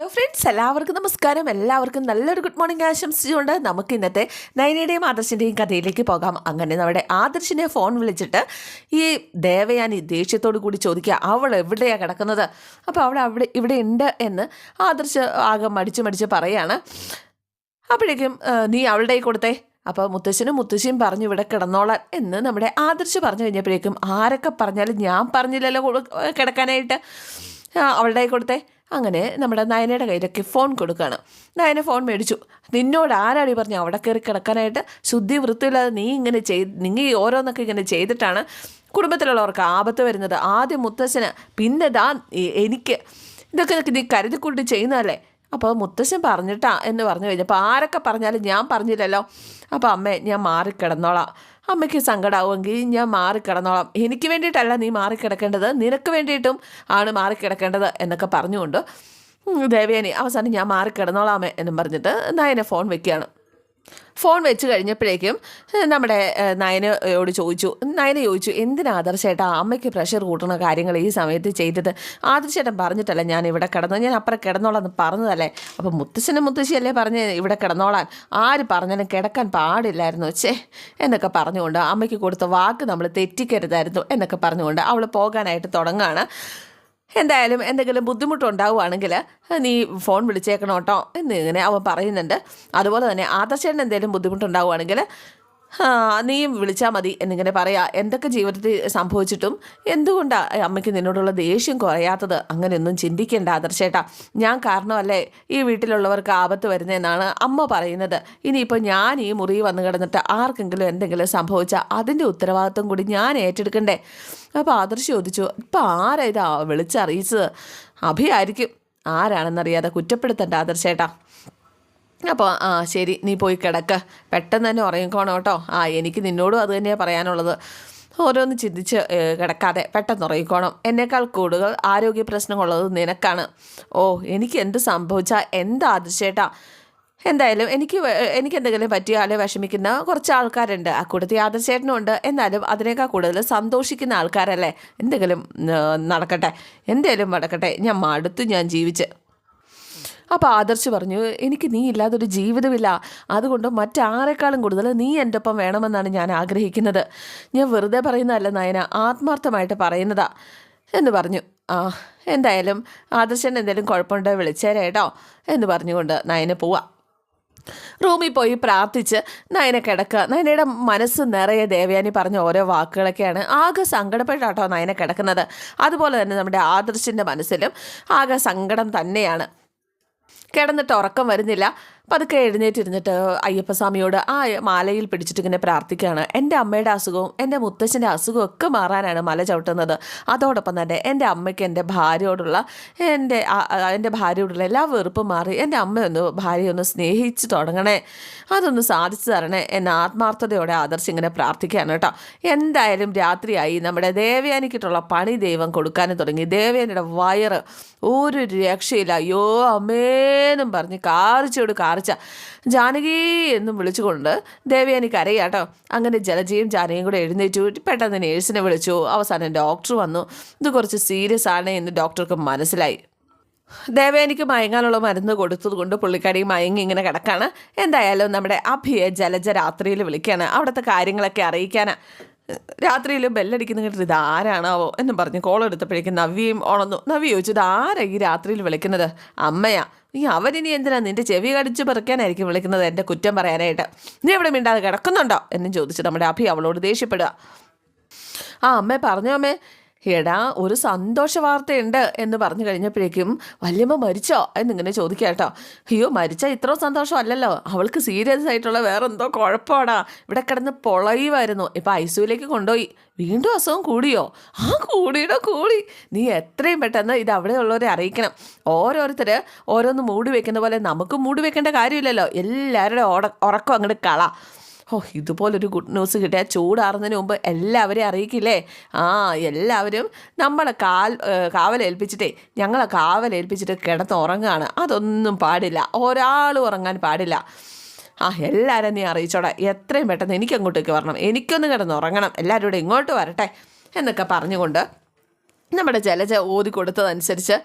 Hello friends എല്ലാവർക്കും നമസ്കാരം. എല്ലാവർക്കും നല്ലൊരു ഗുഡ് മോർണിംഗ് ആശംസിച്ചുകൊണ്ട് നമുക്ക് ഇന്നത്തെ നയനയുടെയും ആദർശിന്റെയും കഥയിലേക്ക് പോകാം. അങ്ങനെ നമ്മുടെ ആദർശിനെ ഫോൺ വിളിച്ചിട്ട് ഈ ദേവയാനി ദേഷ്യത്തോടു കൂടി ചോദിക്കുക അവൾ എവിടെയാണ് കിടക്കുന്നത്? അപ്പോൾ അവൾ അവിടെ ഇവിടെ ഉണ്ട് എന്ന് ആദർശ് ആകെ മടിച്ച് മടിച്ച് പറയാണ്. അപ്പോഴേക്കും നീ അവളുടെ കൊടുത്തേ. അപ്പോൾ മുത്തശ്ശനും മുത്തശ്ശിയും പറഞ്ഞു ഇവിടെ കിടന്നോളാൻ എന്ന് നമ്മുടെ ആദർശ് പറഞ്ഞു കഴിഞ്ഞപ്പോഴേക്കും ആരൊക്കെ പറഞ്ഞാലും ഞാൻ പറഞ്ഞില്ലല്ലോ കിടക്കാനായിട്ട്. അവളുടെ കൊടുത്തേ. അങ്ങനെ നമ്മുടെ നയനയുടെ കയ്യിലൊക്കെ ഫോൺ കൊടുക്കുകയാണ് നയന ഫോൺ മേടിച്ചു. നിന്നോട് ആരാടി പറഞ്ഞു അവിടെ കയറി കിടക്കാനായിട്ട്? ശുദ്ധി വൃത്തിയില്ലാതെ നീ ഇങ്ങനെ ചെയ് നീ ഓരോന്നൊക്കെ ഇങ്ങനെ ചെയ്തിട്ടാണ് കുടുംബത്തിലുള്ളവർക്ക് ആപത്ത് വരുന്നത്. ആദ്യം മുത്തശ്ശന് പിന്നെ ദാ എനിക്ക്. ഇതൊക്കെ നീ കരുതിക്കൂട്ടി ചെയ്യുന്നതല്ലേ? അപ്പോൾ മുത്തശ്ശൻ പറഞ്ഞിട്ടാ എന്ന് പറഞ്ഞു കഴിഞ്ഞപ്പോൾ ആരൊക്കെ പറഞ്ഞാലും ഞാൻ പറഞ്ഞില്ലല്ലോ. അപ്പോൾ അമ്മേ ഞാൻ മാറിക്കിടന്നോളാം. അമ്മയ്ക്ക് സങ്കടമാവുമെങ്കിൽ ഞാൻ മാറിക്കിടന്നോളാം. എനിക്ക് വേണ്ടിയിട്ടല്ല നീ മാറിക്കിടക്കേണ്ടത്. നിനക്ക് വേണ്ടിയിട്ടും ആണ് മാറിക്കിടക്കേണ്ടത് എന്നൊക്കെ പറഞ്ഞുകൊണ്ട് ദേവയാനി അവസാനം ഞാൻ മാറിക്കിടന്നോളാമേ എന്നും പറഞ്ഞിട്ട് നയനെ ഫോൺ വെക്കുകയാണ്. ഫോൺ വെച്ച് കഴിഞ്ഞപ്പോഴേക്കും നമ്മുടെ നയനയോട് ചോദിച്ചു നയന ചോദിച്ചു എന്തിനാ ആദർശേട്ടാ അമ്മയ്ക്ക് പ്രഷർ കൂട്ടുന്ന കാര്യങ്ങൾ ഈ സമയത്ത് ചെയ്തത്? ആദർശേട്ടൻ പറഞ്ഞിട്ടല്ല ഞാൻ ഇവിടെ കിടന്നു ഞാൻ അപ്പുറം കിടന്നോളാം എന്ന് പറഞ്ഞതല്ലേ? അപ്പം മുത്തശ്ശനും മുത്തശ്ശിയല്ലേ പറഞ്ഞ് ഇവിടെ കിടന്നോളാൻ ആര് പറഞ്ഞാലും കിടക്കാൻ പാടില്ലായിരുന്നു ചേ എന്നൊക്കെ പറഞ്ഞുകൊണ്ട് അമ്മയ്ക്ക് കൊടുത്ത വാക്ക് നമ്മൾ തെറ്റിക്കരുതായിരുന്നു എന്നൊക്കെ പറഞ്ഞുകൊണ്ട് അവൾ പോകാനായിട്ട് തുടങ്ങുകയാണ് എന്തായാലും എന്തെങ്കിലും ബുദ്ധിമുട്ടുണ്ടാവുകയാണെങ്കിൽ നീ ഫോൺ വിളിച്ചേക്കണം കേട്ടോ എന്ന് ഇങ്ങനെ അവൻ പറയുന്നുണ്ട്. അതുപോലെ തന്നെ ആദർശേട്ടൻ എന്തെങ്കിലും ബുദ്ധിമുട്ടുണ്ടാവുകയാണെങ്കിൽ നീയും വിളിച്ചാൽ മതി എന്നിങ്ങനെ പറയാ. എന്തൊക്കെ ജീവിതത്തിൽ സംഭവിച്ചിട്ടും എന്തുകൊണ്ടാണ് അമ്മയ്ക്ക് നിന്നോടുള്ള ദേഷ്യം കുറയാത്തത്? അങ്ങനെയൊന്നും ചിന്തിക്കേണ്ട ആദർശേട്ടാ. ഞാൻ കാരണമല്ലേ ഈ വീട്ടിലുള്ളവർക്ക് ആപത്ത് വരുന്നതെന്നാണ് അമ്മ പറയുന്നത്. ഇനിയിപ്പോൾ ഞാൻ ഈ മുറി വന്നു കിടന്നിട്ട് ആർക്കെങ്കിലും എന്തെങ്കിലും സംഭവിച്ചാൽ അതിന്റെ ഉത്തരവാദിത്വം കൂടി ഞാൻ ഏറ്റെടുക്കണ്ടേ? അപ്പോൾ ആദർശ് ചോദിച്ചു ഇപ്പം ആരാ ഇതാ വിളിച്ചറിയിച്ചത്? അഭിയായിരിക്കും ആരാണെന്നറിയാതെ കുറ്റപ്പെടുത്തണ്ട ആദർശേട്ടാ. അപ്പോൾ ആ ശരി നീ പോയി കിടക്ക്. പെട്ടെന്ന് തന്നെ ഉറങ്ങിക്കോണം കേട്ടോ. ആ എനിക്ക് നിന്നോടും അത് തന്നെയാണ് പറയാനുള്ളത്. ഓരോന്ന് ചിന്തിച്ച് കിടക്കാതെ പെട്ടെന്ന് ഉറങ്ങിക്കോണം. എന്നേക്കാൾ കൂടുതൽ ആരോഗ്യ പ്രശ്നങ്ങളുള്ളത് നിനക്കാണ്. ഓ എനിക്ക് എന്ത് സംഭവിച്ചാൽ എന്താ അതിശേട്ടാ എന്തായാലും എനിക്ക് എനിക്ക് എന്തെങ്കിലും ആളെ വിഷമിക്കുന്ന കുറച്ച് ആൾക്കാരുണ്ട്. ആ കൂട്ടത്തിൽ ആദർശേട്ടനും ഉണ്ട്. എന്നാലും അതിനേക്കാൾ കൂടുതൽ സന്തോഷിക്കുന്ന ആൾക്കാരല്ലേ? എന്തെങ്കിലും നടക്കട്ടെ. എന്തേലും നടക്കട്ടെ. ഞാൻ മടുത്തു ഞാൻ ജീവിച്ച്. അപ്പോൾ ആദർശ് പറഞ്ഞു എനിക്ക് നീ ഇല്ലാതെ ഒരു ജീവിതമില്ല. അതുകൊണ്ട് മറ്റാരെക്കാളും കൂടുതൽ നീ എന്റെ ഒപ്പം വേണമെന്നാണ് ഞാൻ ആഗ്രഹിക്കുന്നത്. ഞാൻ വെറുതെ പറയുന്നതല്ല നയന ആത്മാർത്ഥമായിട്ട് പറയുന്നതാ. എന്ന് പറഞ്ഞു. ആ എന്തായാലും ആദർശൻ എന്തെങ്കിലും കുഴപ്പമുണ്ടോ വിളിച്ചേരേട്ടോ എന്ന് പറഞ്ഞുകൊണ്ട് നയന പോവാം. റൂമിൽ പോയി പ്രാർത്ഥിച്ച് നയന കിടക്കുക. നയനയുടെ മനസ്സ് നിറയെ ദേവയാനി പറഞ്ഞ ഓരോ വാക്കുകളൊക്കെയാണ് ആകെ സങ്കടപ്പെട്ടാട്ടോ നയന കിടക്കുന്നത്. അതുപോലെ തന്നെ നമ്മുടെ ആദർശിന്റെ മനസ്സിലും ആകെ സങ്കടം തന്നെയാണ്. കിടന്നിട്ട് ഉറക്കം വരുന്നില്ല. പതുക്കെ എഴുന്നേറ്റിരുന്നിട്ട് അയ്യപ്പസ്വാമിയോട് ആ മാലയിൽ പിടിച്ചിട്ട് ഇങ്ങനെ പ്രാർത്ഥിക്കുകയാണ്. എന്റെ അമ്മയുടെ അസുഖവും എന്റെ മുത്തച്ഛന്റെ അസുഖവും ഒക്കെ മാറാനാണ് മല ചവിട്ടുന്നത്. അതോടൊപ്പം തന്നെ എന്റെ അമ്മയ്ക്ക് എന്റെ ഭാര്യയോടുള്ള എന്റെ എന്റെ ഭാര്യയോടുള്ള എല്ലാ വെറുപ്പും മാറി എന്റെ അമ്മയൊന്ന് ഭാര്യയൊന്ന് സ്നേഹിച്ച് തുടങ്ങണേ. അതൊന്ന് സാധിച്ചു തരണേ എന്ന ആത്മാർത്ഥതയോടെ ആദർശ് ഇങ്ങനെ പ്രാർത്ഥിക്കുകയാണ് കേട്ടോ. എന്തായാലും രാത്രിയായി. നമ്മുടെ ദേവയാനിക്കിട്ടുള്ള പണി ദൈവം കൊടുക്കാനും തുടങ്ങി. ദേവയാനിയുടെ വയറ് ഒരു രക്ഷയില്ല. അയ്യോ അമ്മേന്നും പറഞ്ഞ് കാറിച്ചോട് കാറിച്ച ജാനകി എന്നും വിളിച്ചുകൊണ്ട് ദേവയാനി കരയാട്ടോ അങ്ങനെ ജലജയും ജാനകിയും കൂടെ എഴുന്നേറ്റു. പെട്ടെന്ന് നേഴ്സിനെ വിളിച്ചു. അവസാനം ഡോക്ടർ വന്നു. ഇത് കുറച്ച് സീരിയസ് ആണ് എന്ന് ഡോക്ടർക്ക് മനസ്സിലായി. ദേവയാനിക്ക് മയങ്ങാനുള്ള മരുന്ന് കൊടുത്തത് കൊണ്ട് പുള്ളിക്കാരി മയങ്ങി ഇങ്ങനെ കിടക്കാണ്. എന്തായാലും നമ്മുടെ അഭിയെ ജലജ രാത്രിയിൽ വിളിക്കാണ്. അവിടുത്തെ കാര്യങ്ങളൊക്കെ അറിയിക്കാനാ. രാത്രിയിൽ ബെല്ലടിക്കുന്ന കേട്ടിട്ട് ഇത് ആരാണാവോ? എന്നും പറഞ്ഞ് കോൾ എടുത്തപ്പോഴേക്കും നവ്യയും ഉണന്നു നവ്യ ചോദിച്ചു ഇത് ആരാ ഈ രാത്രിയിൽ വിളിക്കുന്നത്? അമ്മയാ. ഈ അവനിനി എന്തിനാ നിന്റെ ചെവി കടിച്ച് പെറുക്കാനായിരിക്കും വിളിക്കുന്നത്? എന്റെ കുറ്റം പറയാനായിട്ട്. നീ എവിടെ മിണ്ടാതെ കിടക്കുന്നുണ്ടോ? എന്നും ചോദിച്ച് നമ്മുടെ അഭി അവളോട് ദേഷ്യപ്പെടുക. ആ അമ്മേ പറഞ്ഞോ അമ്മേ. എടാ ഒരു സന്തോഷ വാർത്തയുണ്ട് എന്ന് പറഞ്ഞു കഴിഞ്ഞപ്പോഴേക്കും വല്യമ്മ മരിച്ചോ എന്നിങ്ങനെ ചോദിക്കുക കേട്ടോ അയ്യോ മരിച്ച ഇത്ര സന്തോഷം അല്ലല്ലോ അവൾക്ക് സീരിയസ് ആയിട്ടുള്ള വേറെ എന്തോ കുഴപ്പമാടാ. ഇവിടെ കിടന്ന് പൊളയുമായിരുന്നു ഇപ്പം ഐ സിയുലേക്ക് കൊണ്ടുപോയി. വീണ്ടും അസുഖം കൂടിയോ? ആ കൂടിയിടോ കൂടി. നീ എത്രയും പെട്ടെന്ന് ഇത് അവിടെ ഉള്ളവരെ അറിയിക്കണം. ഓരോരുത്തർ ഓരോന്ന് മൂടി വെക്കുന്ന പോലെ നമുക്ക് മൂടി വെക്കേണ്ട കാര്യമില്ലല്ലോ. എല്ലാവരുടെ ഉറ ഉറക്കം അങ്ങോട്ട് കള. ഓ ഇതുപോലൊരു ഗുഡ് ന്യൂസ് കിട്ടിയാൽ ചൂടാറുന്നതിന് മുമ്പ് എല്ലാവരെയും അറിയിക്കില്ലേ? ആ എല്ലാവരും നമ്മളെ കാൽ കാവലേൽപ്പിച്ചിട്ടേ ഞങ്ങളെ കാവലേൽപ്പിച്ചിട്ട് കിടന്ന് ഉറങ്ങുകയാണ് അതൊന്നും പാടില്ല. ഒരാൾ ഉറങ്ങാൻ പാടില്ല. ആ എല്ലാവരും നീ അറിയിച്ചോടാ. എത്രയും പെട്ടെന്ന് എനിക്കങ്ങോട്ടേക്ക് വരണം. എനിക്കൊന്ന് കിടന്ന് ഉറങ്ങണം. എല്ലാവരും കൂടെ ഇങ്ങോട്ട് വരട്ടെ എന്നൊക്കെ പറഞ്ഞുകൊണ്ട് നമ്മുടെ ജലജ ഓതി കൊടുത്തതനുസരിച്ച്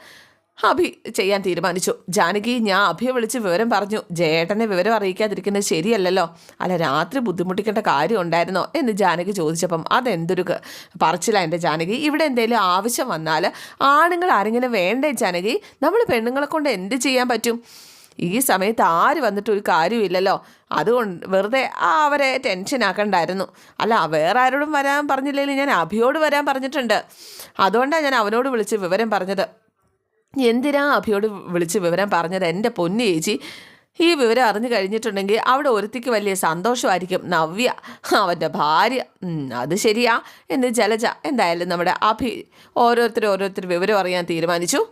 അഭി ചെയ്യാൻ തീരുമാനിച്ചു. ജാനകി ഞാൻ അഭിയെ വിളിച്ച് വിവരം പറഞ്ഞു. ജയേട്ടനെ വിവരം അറിയിക്കാതിരിക്കുന്നത് ശരിയല്ലല്ലോ. അല്ല രാത്രി ബുദ്ധിമുട്ടിക്കേണ്ട കാര്യം ഉണ്ടായിരുന്നോ എന്ന് ജാനകി ചോദിച്ചപ്പം അതെന്തൊരു പറച്ചില്ല പറച്ചിലാ എന്റെ ജാനകി. ഇവിടെ എന്തെങ്കിലും ആവശ്യം വന്നാൽ ആണുങ്ങൾ ആരെങ്കിലും വേണ്ടേ ജാനകി? നമ്മൾ പെണ്ണുങ്ങളെ കൊണ്ട് എന്ത് ചെയ്യാൻ പറ്റും? ഈ സമയത്ത് ആര് വന്നിട്ട് ഒരു കാര്യമില്ലല്ലോ അതുകൊണ്ട് വെറുതെ അവരെ ടെൻഷൻ ആക്കണ്ടായിരുന്നു. അല്ല വേറെ ആരോടും വരാൻ പറഞ്ഞില്ലെങ്കിൽ ഞാൻ അഭിയോട് വരാൻ പറഞ്ഞിട്ടുണ്ട്. അതുകൊണ്ടാണ് ഞാൻ അവനോട് വിളിച്ച് വിവരം പറഞ്ഞത്. എന്തിനാ അഭിയോട് വിളിച്ച് വിവരം പറഞ്ഞത്? എന്റെ പൊന്നു ചേച്ചി ഈ വിവരം അറിഞ്ഞു കഴിഞ്ഞിട്ടുണ്ടെങ്കിൽ അവിടെ ഒരുത്തിക്ക് വലിയ സന്തോഷമായിരിക്കും. നവ്യ അവന്റെ ഭാര്യ. അത് ശരിയാ. എന്ന് ജലജ എന്തായാലും നമ്മുടെ അഭി ഓരോരുത്തർ ഓരോരുത്തർ വിവരം അറിയാൻ തീരുമാനിച്ചു.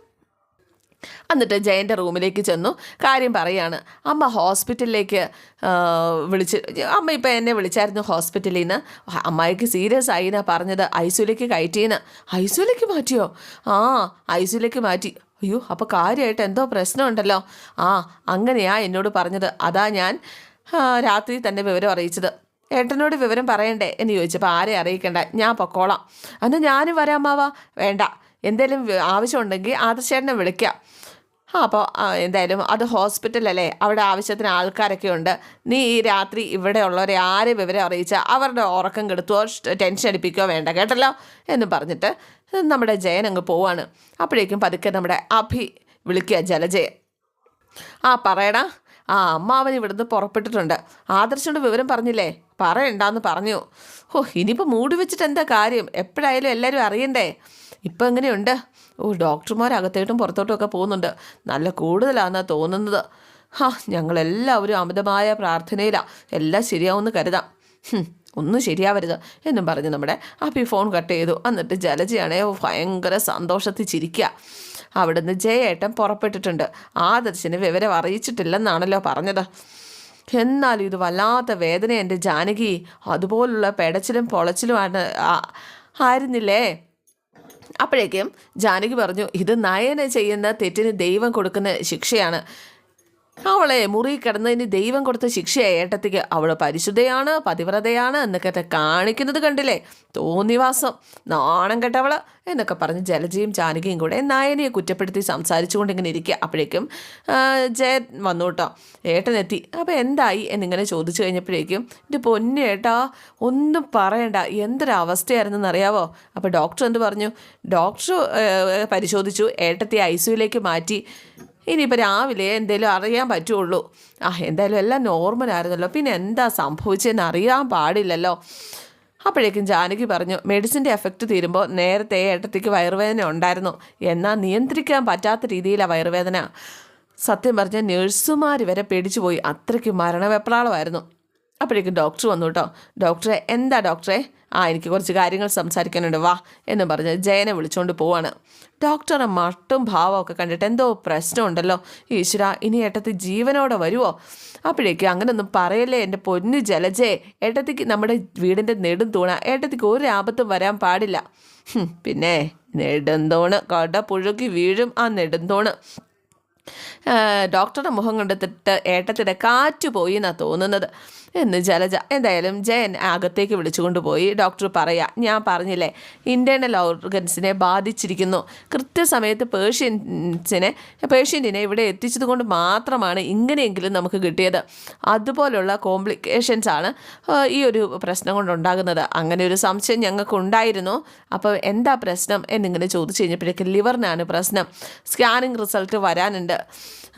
എന്നിട്ട് ജയന്റെ റൂമിലേക്ക് ചെന്നു. കാര്യം പറയാണ് അമ്മ ഹോസ്പിറ്റലിലേക്ക് വിളിച്ച് അമ്മ ഇപ്പം എന്നെ വിളിച്ചായിരുന്നു ഹോസ്പിറ്റലിൽ നിന്ന് അമ്മായിക്ക് സീരിയസ് ആയി എന്നാ പറഞ്ഞത് ഐസുലേക്ക് കയറ്റിയെന്ന്. ഐസുലേക്ക് മാറ്റിയോ? ആ ഐസുലേക്ക് മാറ്റി. അയ്യോ അപ്പോൾ കാര്യമായിട്ട് എന്തോ പ്രശ്നമുണ്ടല്ലോ. ആ അങ്ങനെയാ എന്നോട് പറഞ്ഞത്. അതാ ഞാൻ രാത്രി തന്നെ വിവരം അറിയിച്ചത്. ഏട്ടനോട് വിവരം പറയണ്ടേ എന്ന് ചോദിച്ചപ്പോൾ ആരെ അറിയിക്കണ്ട. ഞാൻ പൊക്കോളാം. എന്നാൽ ഞാനും വരാമാവാ വേണ്ട. എന്തേലും ആവശ്യമുണ്ടെങ്കിൽ ആദർശേട്ടനെ വിളിക്കാം. അപ്പോൾ എന്തായാലും അത് ഹോസ്പിറ്റലല്ലേ? അവിടെ ആവശ്യത്തിന് ആൾക്കാരൊക്കെ ഉണ്ട്. നീ ഈ രാത്രി ഇവിടെ ഉള്ളവരെ ആരെ വിവരം അറിയിച്ചാൽ അവരുടെ ഉറക്കം കെടുത്തുവോ ടെൻഷൻ അടിപ്പിക്കുകയോ വേണ്ട കേട്ടല്ലോ? എന്ന് പറഞ്ഞിട്ട് നമ്മുടെ ജയൻ അങ്ങ് പോവാണ്. അപ്പോഴേക്കും പതുക്കെ നമ്മുടെ അഭി വിളിക്കുക ജലജയൻ ആ പറയടാ. ആ അമ്മാവൻ ഇവിടുന്ന് പുറപ്പെട്ടിട്ടുണ്ട്. ആദർശോട് വിവരം പറഞ്ഞില്ലേ? പറയണ്ടെന്ന് പറഞ്ഞു. ഓ ഇനിയിപ്പോൾ മൂടി വെച്ചിട്ട് എന്താ കാര്യം? എപ്പോഴായാലും എല്ലാവരും അറിയണ്ടേ? ഇപ്പം എങ്ങനെയുണ്ട്? ഓ ഡോക്ടർമാർ അകത്തോട്ടും പുറത്തോട്ടും ഒക്കെ പോകുന്നുണ്ട്. നല്ല കൂടുതലാണെന്നാണ് തോന്നുന്നത്. ഹാ ഞങ്ങളെല്ലാവരും അമിതമായ പ്രാർത്ഥനയിലാണ് എല്ലാം ശരിയാവുമെന്ന് കരുതാം. ഒന്നും ശരിയാവരുത് എന്നും പറഞ്ഞ് നമ്മുടെ അപ്പി ഫോൺ കട്ട് ചെയ്തു. എന്നിട്ട് ജലജയാണേ ഭയങ്കര സന്തോഷത്തിൽ ചിരിക്കുക അവിടുന്ന് ജയേട്ടൻ പുറപ്പെട്ടിട്ടുണ്ട്. ആദർശിന് വിവരം അറിയിച്ചിട്ടില്ലെന്നാണല്ലോ പറഞ്ഞത്. എന്നാലും ഇത് വല്ലാത്ത വേദന എന്റെ ജാനകി. അതുപോലുള്ള പെടച്ചിലും പൊളച്ചിലുമാണ്. ആയിരുന്നില്ലേ? അപ്പോഴേക്കും ജാനകി പറഞ്ഞു ഇത് നയന ചെയ്യുന്ന തെറ്റിന് ദൈവം കൊടുക്കുന്ന ശിക്ഷയാണ്. അവളെ മുറി കിടന്നതിന് ദൈവം കൊടുത്ത ശിക്ഷയായി ഏട്ടത്തിക്ക്. അവൾ പരിശുദ്ധയാണ് പതിവ്രതയാണ് എന്നൊക്കെ കാണിക്കുന്നത് കണ്ടില്ലേ? തോന്നിവാസം. നാണം കെട്ടവൾ എന്നൊക്കെ പറഞ്ഞ് ജലജയും ജാനകിയും കൂടെ നയനയെ കുറ്റപ്പെടുത്തി സംസാരിച്ചുകൊണ്ട് ഇങ്ങനെ ഇരിക്കുക. അപ്പോഴേക്കും ജയൻ വന്നു കേട്ടോ. ഏട്ടനെത്തി. അപ്പോൾ എന്തായി എന്നിങ്ങനെ ചോദിച്ചു കഴിഞ്ഞപ്പോഴേക്കും എന്റെ പൊന്നു ഏട്ടാ ഒന്നും പറയണ്ട. എന്തൊരവസ്ഥയായിരുന്നെന്നറിയാവോ? അപ്പോൾ ഡോക്ടർ എന്ത് പറഞ്ഞു? ഡോക്ടർ പരിശോധിച്ചു. ഏട്ടത്തെ ഐ സിയുലേക്ക് മാറ്റി. ഇനിയിപ്പോൾ രാവിലെ എന്തെങ്കിലും അറിയാൻ പറ്റുള്ളൂ. ആ എന്തായാലും എല്ലാം നോർമൽ ആയിരുന്നല്ലോ. പിന്നെ എന്താ സംഭവിച്ചതെന്ന് അറിയാൻ പാടില്ലല്ലോ. അപ്പോഴേക്കും ജാനകി പറഞ്ഞു മെഡിസിന്റെ എഫക്റ്റ് തീരുമ്പോൾ നേരത്തെ ഏട്ടത്തിക്ക് വയറുവേദന ഉണ്ടായിരുന്നു. എന്നാൽ നിയന്ത്രിക്കാൻ പറ്റാത്ത രീതിയിലാണ് വയറുവേദന. സത്യം പറഞ്ഞാൽ നേഴ്സുമാർ വരെ പേടിച്ചു പോയി. അത്രയ്ക്ക് മരണവെപ്രാളമായിരുന്നു. അപ്പോഴേക്കും ഡോക്ടർ വന്നു കേട്ടോ ഡോക്ടറെ എന്താ ഡോക്ടറെ ആ എനിക്ക് കുറച്ച് കാര്യങ്ങൾ സംസാരിക്കാനുണ്ട്. വാ എന്ന് പറഞ്ഞ് ജയനെ വിളിച്ചുകൊണ്ട് പോവാണ്. ഡോക്ടറെ മട്ടും ഭാവമൊക്കെ കണ്ടിട്ട് എന്തോ പ്രശ്നമുണ്ടല്ലോ. ഈശ്വര ഇനി ഏട്ടത്തി ജീവനോടെ വരുമോ അപ്പോഴേക്കും അങ്ങനൊന്നും പറയല്ലേ എന്റെ പൊന്നു ജലജേ. ഏട്ടത്തിക്ക് നമ്മുടെ വീടിന്റെ നെടും തൂണ. ഏട്ടത്തിക്ക് ഒരു ആപത്തും വരാൻ പാടില്ല. പിന്നെ നെടുന്തോണ്. കട പുഴുക്കി വീഴും ആ നെടുന്തോണ്. ഡോക്ടറുടെ മുഖം കണ്ടെത്തിട്ട് ഏട്ടത്തിന്റെ കാറ്റ് പോയി എന്നാണ് തോന്നുന്നത്. എന്ന് ജലജ എന്തായാലും ജയൻ അകത്തേക്ക് വിളിച്ചുകൊണ്ട് പോയി ഡോക്ടർ പറയാ ഞാൻ പറഞ്ഞില്ലേ ഇന്റേർണൽ ഓർഗൻസിനെ ബാധിച്ചിരിക്കുന്നു. കൃത്യസമയത്ത് പേഷ്യൻസിനെ പേഷ്യന്റിനെ ഇവിടെ എത്തിച്ചത് കൊണ്ട് മാത്രമാണ് ഇങ്ങനെയെങ്കിലും നമുക്ക് കിട്ടിയത്. അതുപോലുള്ള കോംപ്ലിക്കേഷൻസ് ആണ് ഈ ഒരു പ്രശ്നം കൊണ്ടുണ്ടാകുന്നത്. അങ്ങനെ ഒരു സംശയം ഞങ്ങൾക്ക് ഉണ്ടായിരുന്നു അപ്പോൾ എന്താ പ്രശ്നം? എന്നിങ്ങനെ ചോദിച്ചു കഴിഞ്ഞപ്പോഴേക്കും ലിവറിനാണ് പ്രശ്നം. സ്കാനിങ് റിസൾട്ട് വരാനുണ്ട്.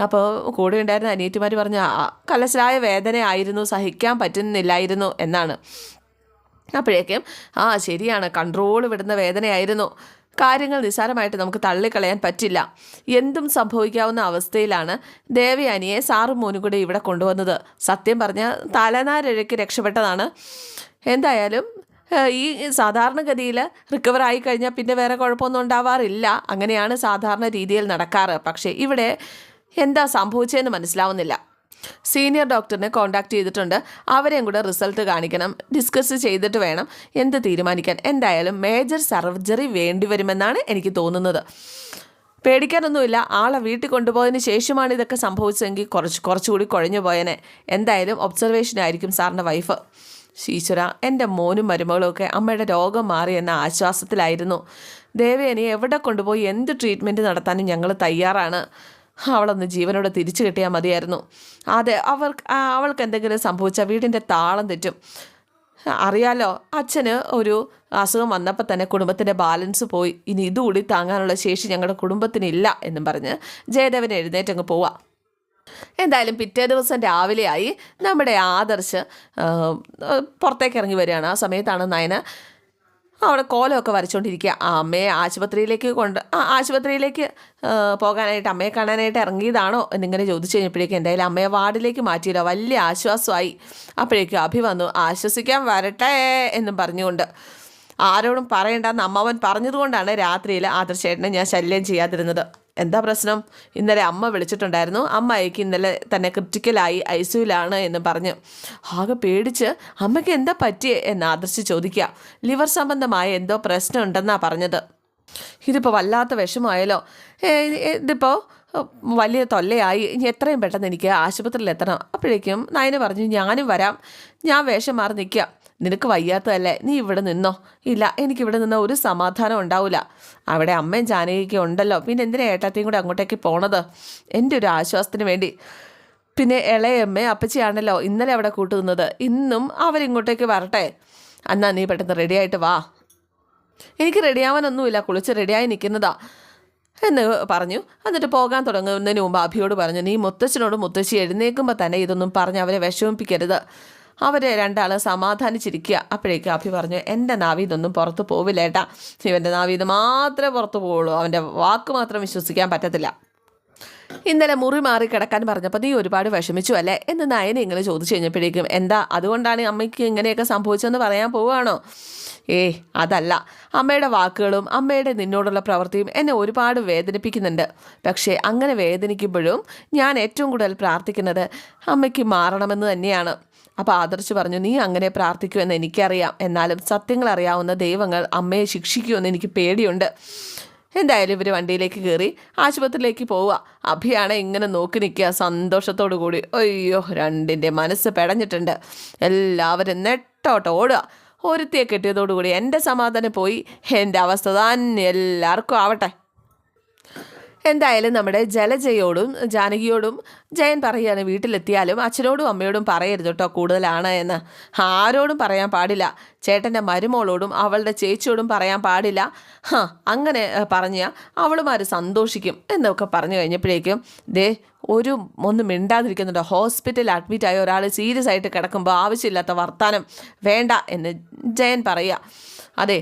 അപ്പോൾ കൂടെ ഉണ്ടായിരുന്ന അനിയറ്റിമാർ പറഞ്ഞു "ആ, കലശലായ വേദനയായിരുന്നു സഹിക്കാൻ പറ്റുന്നില്ലായിരുന്നു എന്നാണ്. അപ്പോഴേക്കും ആ ശരിയാണ്. കൺട്രോൾ വിടുന്ന വേദനയായിരുന്നു. കാര്യങ്ങൾ നിസ്സാരമായിട്ട് നമുക്ക് തള്ളിക്കളയാൻ പറ്റില്ല. എന്തും സംഭവിക്കാവുന്ന അവസ്ഥയിലാണ് ദേവയാനിയെ സാറും മോനും കൂടി ഇവിടെ കൊണ്ടുവന്നത്. സത്യം പറഞ്ഞാൽ തലനാരിഴയ്ക്ക് രക്ഷപ്പെട്ടതാണ്. എന്തായാലും ഈ സാധാരണഗതിയിൽ റിക്കവർ ആയി കഴിഞ്ഞാൽ പിന്നെ വേറെ കുഴപ്പമൊന്നും ഉണ്ടാവാറില്ല. അങ്ങനെയാണ് സാധാരണ രീതിയിൽ നടക്കാറ്. പക്ഷേ ഇവിടെ എന്താ സംഭവിച്ചതെന്ന് മനസ്സിലാവുന്നില്ല. സീനിയർ ഡോക്ടറിനെ കോണ്ടാക്ട് ചെയ്തിട്ടുണ്ട്. അവരെയും കൂടെ റിസൾട്ട് കാണിക്കണം. ഡിസ്കസ് ചെയ്തിട്ട് വേണം. എന്ത് തീരുമാനിക്കാൻ? എന്തായാലും മേജർ സർജറി വേണ്ടിവരുമെന്നാണ് എനിക്ക് തോന്നുന്നത്. പേടിക്കാനൊന്നുമില്ല. ആളെ വീട്ടിൽ കൊണ്ടുപോയതിന് ശേഷമാണ് ഇതൊക്കെ സംഭവിച്ചതെങ്കിൽ കുറച്ച് കുറച്ചുകൂടി കുഴഞ്ഞു പോയനെ. എന്തായാലും ഒബ്സർവേഷനായിരിക്കും സാറിന്റെ വൈഫ് ഈശ്വര എന്റെ മോനും മരുമകളും ഒക്കെ അമ്മയുടെ രോഗം മാറി എന്ന ആശ്വാസത്തിലായിരുന്നു. ദേവേനെ എവിടെ കൊണ്ടുപോയി എന്ത് ട്രീറ്റ്മെന്റ് നടത്താനും ഞങ്ങൾ തയ്യാറാണ്. അവളൊന്ന് ജീവനോടെ തിരിച്ചു കിട്ടിയാൽ മതിയായിരുന്നു. അതെ അവർക്ക് അവൾക്ക് എന്തെങ്കിലും സംഭവിച്ചാൽ വീടിന്റെ താളം തെറ്റും. അറിയാലോ അച്ഛന് ഒരു അസുഖം വന്നപ്പോൾ തന്നെ കുടുംബത്തിന്റെ ബാലൻസ് പോയി. ഇനി ഇതുകൂടി താങ്ങാനുള്ള ശേഷി ഞങ്ങളുടെ കുടുംബത്തിനില്ല എന്നും പറഞ്ഞ് ജയദേവൻ എഴുന്നേറ്റങ്ങ് പോവാ. എന്തായാലും പിറ്റേ ദിവസം രാവിലെയായി നമ്മുടെ ആദർശ് പുറത്തേക്ക് ഇറങ്ങി വരികയാണ്. ആ സമയത്താണ് നയന അവിടെ കോലമൊക്കെ വരച്ചുകൊണ്ടിരിക്കുക ആ അമ്മയെ ആശുപത്രിയിലേക്ക് കൊണ്ട് ആ ആശുപത്രിയിലേക്ക് പോകാനായിട്ട് അമ്മയെ കാണാനായിട്ട് ഇറങ്ങിയതാണോ എന്നിങ്ങനെ ചോദിച്ചു കഴിഞ്ഞപ്പോഴേക്കും എന്തായാലും അമ്മയെ വാർഡിലേക്ക് മാറ്റിയില്ല. വലിയ ആശ്വാസമായി. അപ്പോഴേക്കും അഭി വന്നു ആശ്വസിക്കാൻ വരട്ടെ എന്നും പറഞ്ഞുകൊണ്ട്. ആരോടും പറയണ്ടെന്ന് അമ്മാവൻ പറഞ്ഞതുകൊണ്ടാണ് രാത്രിയിൽ ആദർശേട്ടനെ ഞാൻ ശല്യം ചെയ്യാതിരുന്നത്. എന്താ പ്രശ്നം? ഇന്നലെ അമ്മ വിളിച്ചിട്ടുണ്ടായിരുന്നു. അമ്മയ്ക്ക് ഇന്നലെ തന്നെ ക്രിറ്റിക്കലായി ഐ സിയുലാണ് എന്ന് പറഞ്ഞ്. ആകെ പേടിച്ച് അമ്മയ്ക്ക് എന്താ പറ്റിയേ? എന്ന് ആദർശ് ചോദിക്കുക. ലിവർ സംബന്ധമായ എന്തോ പ്രശ്നം ഉണ്ടെന്നാണ് പറഞ്ഞത്. ഇതിപ്പോൾ വല്ലാത്ത വിഷമമായല്ലോ. ഏ, ഇതിപ്പോൾ വലിയ തൊല്ലയായി. ഇനി എത്രയും പെട്ടെന്ന് എനിക്ക് ആശുപത്രിയിൽ എത്തണം അപ്പോഴേക്കും നയന് പറഞ്ഞു ഞാനും വരാം. ഞാൻ വേഷം മാറി നിൽക്കാം നിനക്ക് വയ്യാത്തതല്ലേ? നീ ഇവിടെ നിന്നോ? ഇല്ല എനിക്കിവിടെ നിന്ന ഒരു സമാധാനം ഉണ്ടാവില്ല അവിടെ അമ്മയും ജാനകിയൊക്കെ ഉണ്ടല്ലോ. പിന്നെ എന്തിനാ ഏട്ടത്തെയും കൂടെ അങ്ങോട്ടേക്ക് പോണത്? എന്റെ ഒരു ആശ്വാസത്തിന് വേണ്ടി. പിന്നെ ഇളയമ്മ അപ്പച്ചിയാണല്ലോ ഇന്നലെ അവിടെ കൂട്ടുനിന്നത്. ഇന്നും അവരിങ്ങോട്ടേക്ക് വരട്ടെ. എന്നാ നീ പെട്ടെന്ന് റെഡിയായിട്ട് വാ. എനിക്ക് റെഡിയാവാനൊന്നുമില്ല. കുളിച്ച് റെഡിയായി നിൽക്കുന്നതാ. എന്ന് പറഞ്ഞു. എന്നിട്ട് പോകാൻ തുടങ്ങുന്നതിന് മുമ്പ് അഭിയോട് പറഞ്ഞു നീ മുത്തച്ഛനോട് മുത്തശ്ശി എഴുന്നേൽക്കുമ്പോൾ തന്നെ ഇതൊന്നും പറഞ്ഞ് അവരെ വിഷമിപ്പിക്കരുത്. അവരെ രണ്ടാൾ സമാധാനിച്ചിരിക്കുക. അപ്പോഴേക്കും അഭി പറഞ്ഞു എന്റെ നാവി ഇതൊന്നും പുറത്ത് പോവില്ല ഏട്ടാ. ഇവന്റെ നാവി ഇത് മാത്രമേ പുറത്ത് പോവുള്ളൂ. അവന്റെ വാക്ക് മാത്രം വിശ്വസിക്കാൻ പറ്റത്തില്ല. ഇന്നലെ മുറി മാറി കിടക്കാൻ പറഞ്ഞപ്പോൾ നീ ഒരുപാട് വിഷമിച്ചു അല്ലേ? എന്ന് നയനെ ഇങ്ങനെ ചോദിച്ചു കഴിഞ്ഞപ്പോഴേക്കും എന്താ അതുകൊണ്ടാണ് അമ്മയ്ക്ക് ഇങ്ങനെയൊക്കെ സംഭവിച്ചതെന്ന് പറയാൻ പോവുകയാണോ? ഏയ് അതല്ല. അമ്മയുടെ വാക്കുകളും അമ്മയുടെ നിന്നോടുള്ള പ്രവൃത്തിയും എന്നെ ഒരുപാട് വേദനിപ്പിക്കുന്നുണ്ട്. പക്ഷേ അങ്ങനെ വേദനിക്കുമ്പോഴും ഞാൻ ഏറ്റവും കൂടുതൽ പ്രാർത്ഥിക്കുന്നത് അമ്മയ്ക്ക് മാറണമെന്ന് തന്നെയാണ്. അപ്പോൾ ആദർശ് പറഞ്ഞു നീ അങ്ങനെ പ്രാർത്ഥിക്കുമെന്ന് എനിക്കറിയാം. എന്നാലും സത്യങ്ങൾ അറിയാവുന്ന ദൈവങ്ങൾ അമ്മയെ ശിക്ഷിക്കുമെന്ന് എനിക്ക് പേടിയുണ്ട്. എന്തായാലും ഇവർ വണ്ടിയിലേക്ക് കയറി ആശുപത്രിയിലേക്ക് പോവുക. അഭിയാണ് ഇങ്ങനെ നോക്കി നിൽക്കുക സന്തോഷത്തോടു കൂടി. അയ്യോ രണ്ടിന്റെ മനസ്സ് പെടഞ്ഞിട്ടുണ്ട്. എല്ലാവരും നെട്ടോട്ട് ഓടുക. ഒരുത്തിയെ കെട്ടിയതോടുകൂടി എന്റെ സമാധാനം പോയി. എന്റെ അവസ്ഥ തന്നെ എല്ലാവർക്കും ആവട്ടെ. എന്തായാലും നമ്മുടെ ജലജയോടും ജാനകിയോടും ജയൻ പറയുകയാണ് വീട്ടിലെത്തിയാലും അച്ഛനോടും അമ്മയോടും പറയരുത് കേട്ടോ കൂടുതലാണ് എന്ന്. ആരോടും പറയാൻ പാടില്ല. ചേട്ടന്റെ മരുമോളോടും അവളുടെ ചേച്ചിയോടും പറയാൻ പാടില്ല. ഹാ അങ്ങനെ പറഞ്ഞാൽ അവളുമാർ സന്തോഷിക്കും എന്നൊക്കെ പറഞ്ഞു കഴിഞ്ഞപ്പോഴേക്കും ദേ ഒരു ഒന്നും മിണ്ടാതിരിക്കുന്നുണ്ട്. ഹോസ്പിറ്റലിൽ അഡ്മിറ്റ് ആയ ഒരാൾ സീരിയസ് ആയിട്ട് കിടക്കുമ്പോൾ ആവശ്യമില്ലാത്ത വർത്തമാനം വേണ്ട എന്ന് ജയൻ പറയുക. അതെ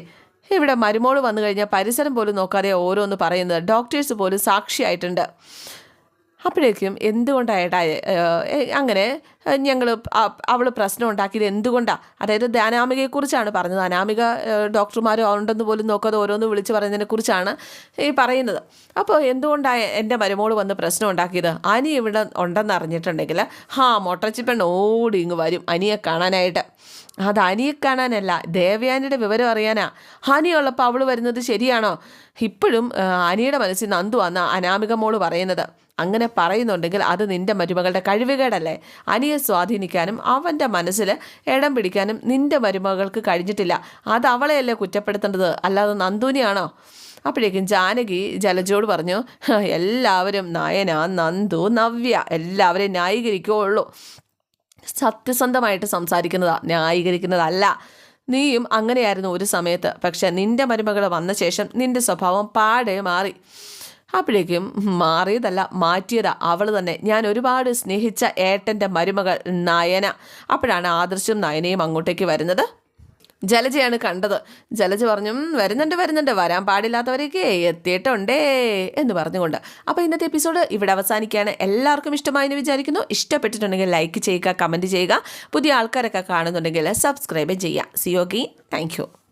ഇവിടെ മരുമോൾ വന്നു കഴിഞ്ഞാൽ പരിസരം പോലും നോക്കാതെ ഓരോന്ന് പറയുന്നത്. ഡോക്ടേഴ്സ് പോലും സാക്ഷിയായിട്ടുണ്ട്. അപ്പോഴേക്കും എന്തുകൊണ്ടായിട്ടാ അങ്ങനെ ഞങ്ങൾ അവൾ പ്രശ്നം ഉണ്ടാക്കിയത് എന്തുകൊണ്ടാണ് അതായത് ധ്യാനാമികയെക്കുറിച്ചാണ് പറഞ്ഞത്. അനാമിക ഡോക്ടർമാരും ഉണ്ടെന്ന് പോലും നോക്കാതെ ഓരോന്ന് വിളിച്ച് പറയുന്നതിനെക്കുറിച്ചാണ് ഈ പറയുന്നത്. അപ്പോൾ എന്തുകൊണ്ടാണ് എന്റെ മരുമോൾ വന്ന് പ്രശ്നം ഉണ്ടാക്കിയത്? അനി ഇവിടെ ഉണ്ടെന്ന് അറിഞ്ഞിട്ടുണ്ടെങ്കിൽ ഹാ മൊട്ടച്ചിപ്പെണ്ണ് ഓടി ഇങ്ങ് വരും അനിയെ കാണാനായിട്ട്. അത് അനിയെ കാണാനല്ല ദേവയാനിയുടെ വിവരം അറിയാനാ. ഹനിയുള്ളപ്പോൾ അവൾ വരുന്നത് ശരിയാണോ? ഇപ്പോഴും അനിയുടെ മനസ്സിൽ നന്ദു വന്ന അനാമിക മോൾ പറയുന്നത്. അങ്ങനെ പറയുന്നുണ്ടെങ്കിൽ അത് നിന്റെ മരുമകളുടെ കഴിവുകേടല്ലേ? അനിയെ സ്വാധീനിക്കാനും അവന്റെ മനസ്സിൽ ഇടം പിടിക്കാനും നിന്റെ മരുമകൾക്ക് കഴിഞ്ഞിട്ടില്ല. അത് അവളെയല്ലേ കുറ്റപ്പെടുത്തേണ്ടത്? അല്ലാതെ നന്ദൂനിയാണോ അപ്പോഴേക്കും ജാനകി ജലജോട് പറഞ്ഞു എല്ലാവരും നയന നന്ദു നവ്യ എല്ലാവരെയും ന്യായീകരിക്കുകയുള്ളൂ സത്യസന്ധമായിട്ട് സംസാരിക്കുന്നതാ ന്യായീകരിക്കുന്നതല്ല. നീയും അങ്ങനെയായിരുന്നു ഒരു സമയത്ത്. പക്ഷേ നിന്റെ മരുമകൾ വന്ന ശേഷം നിന്റെ സ്വഭാവം പാടെ മാറി. അപ്പോഴേക്കും മാറിയതല്ല മാറ്റിയതാ. അവൾ തന്നെ. ഞാൻ ഒരുപാട് സ്നേഹിച്ച ഏട്ടന്റെ മരുമകൾ നയന. അപ്പോഴാണ് ആദർശും നയനയും അങ്ങോട്ടേക്ക് വരുന്നത്. ജലജയാണ് കണ്ടത്. ജലജ പറഞ്ഞു വരുന്നുണ്ട് വരുന്നുണ്ട്. വരാൻ പാടില്ലാത്തവരൊക്കെ എത്തിയിട്ടുണ്ടേ എന്ന് പറഞ്ഞുകൊണ്ട്. അപ്പോൾ ഇന്നത്തെ എപ്പിസോഡ് ഇവിടെ അവസാനിക്കുകയാണ്. എല്ലാവർക്കും ഇഷ്ടമായെന്ന് വിചാരിക്കുന്നു. ഇഷ്ടപ്പെട്ടിട്ടുണ്ടെങ്കിൽ ലൈക്ക് ചെയ്യുക കമന്റ് ചെയ്യുക. പുതിയ ആൾക്കാരൊക്കെ കാണുന്നുണ്ടെങ്കിൽ സബ്സ്ക്രൈബ് ചെയ്യുക. സിയോഗി താങ്ക്